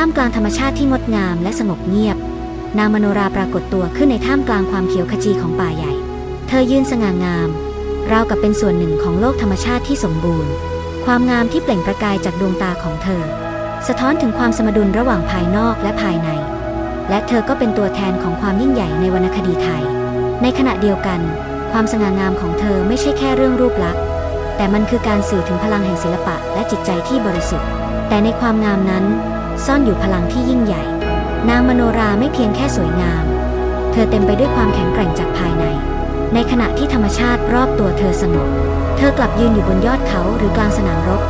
ท่ามกลางธรรมชาติที่งดงามและสงบเงียบ นางมโนราปรากฏตัวขึ้นในท่ามกลางความเขียวขจีของป่าใหญ่ เธอยืนสง่างาม ราวกับเป็นส่วนหนึ่งของโลกธรรมชาติที่สมบูรณ์ ความงามที่เปล่งประกายจากดวงตาของเธอ สะท้อนถึงความสมดุลระหว่างภายนอกและภายใน และเธอก็เป็นตัวแทนของความยิ่งใหญ่ในวรรณคดีไทย ในขณะเดียวกัน ความสง่างามของเธอไม่ใช่แค่เรื่องรูปลักษณ์แต่มันคือการสื่อถึงพลังแห่งศิลปะและจิตใจที่บริสุทธิ์ แต่ในความงามนั้น ซ่อนอยู่พลังที่ยิ่งใหญ่ นางมโนราไม่เพียงแค่สวยงาม เธอเต็มไปด้วยความแข็งแกร่งจากภายใน ในขณะที่ธรรมชาติรอบตัวเธอสงบ เธอกลับยืนอยู่บนยอดเขาหรือกลางสนามรบ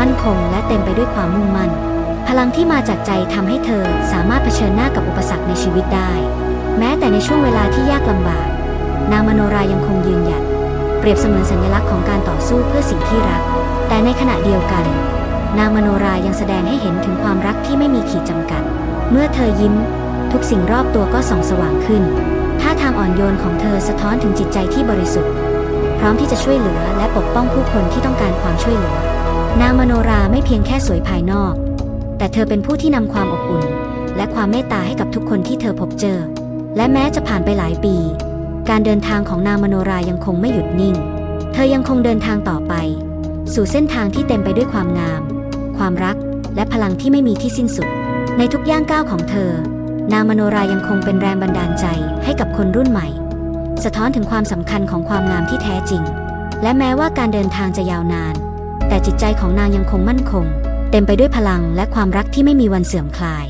มั่นคงและเต็มไปด้วยความมุ่งมั่น พลังที่มาจากใจทำให้เธอสามารถเผชิญหน้ากับอุปสรรคในชีวิตได้ แม้แต่ในช่วงเวลาที่ยากลำบาก นางมโนรายังคงยืนหยัด เปรียบเสมือนสัญลักษณ์ของการต่อสู้เพื่อสิ่งที่รัก แต่ในขณะเดียวกัน นางมโนรายังแสดงให้เห็นถึงความรักที่ไม่มีขีดจำกัด เมื่อเธอยิ้ม ทุกสิ่งรอบตัวก็ส่องสว่างขึ้น ท่าทางอ่อนโยนของเธอสะท้อนถึงจิตใจที่บริสุทธิ์ พร้อมที่จะช่วยเหลือและปกป้องผู้คนที่ต้องการความช่วยเหลือ นางมโนราไม่เพียงแค่สวยภายนอก แต่เธอเป็นผู้ที่นำความอบอุ่น และความเมตตาให้กับทุกคนที่เธอพบเจอ และแม้จะผ่านไปหลายปี การเดินทางของนางมโนรายังคงไม่หยุดนิ่ง เธอยังคงเดินทางต่อไป สู่เส้นทางที่เต็มไปด้วยความงาม ความรัก และพลังที่ไม่มีที่สิ้นสุด ในทุกย่างก้าวของเธอ นางมโนรายังคงเป็นแรงบันดาลใจให้กับคนรุ่นใหม่ สะท้อนถึงความสำคัญของความงามที่แท้จริง และแม้ว่าการเดินทางจะยาวนาน แต่จิตใจของนางยังคงมั่นคง เต็มไปด้วยพลังและความรักที่ไม่มีวันเสื่อมคลาย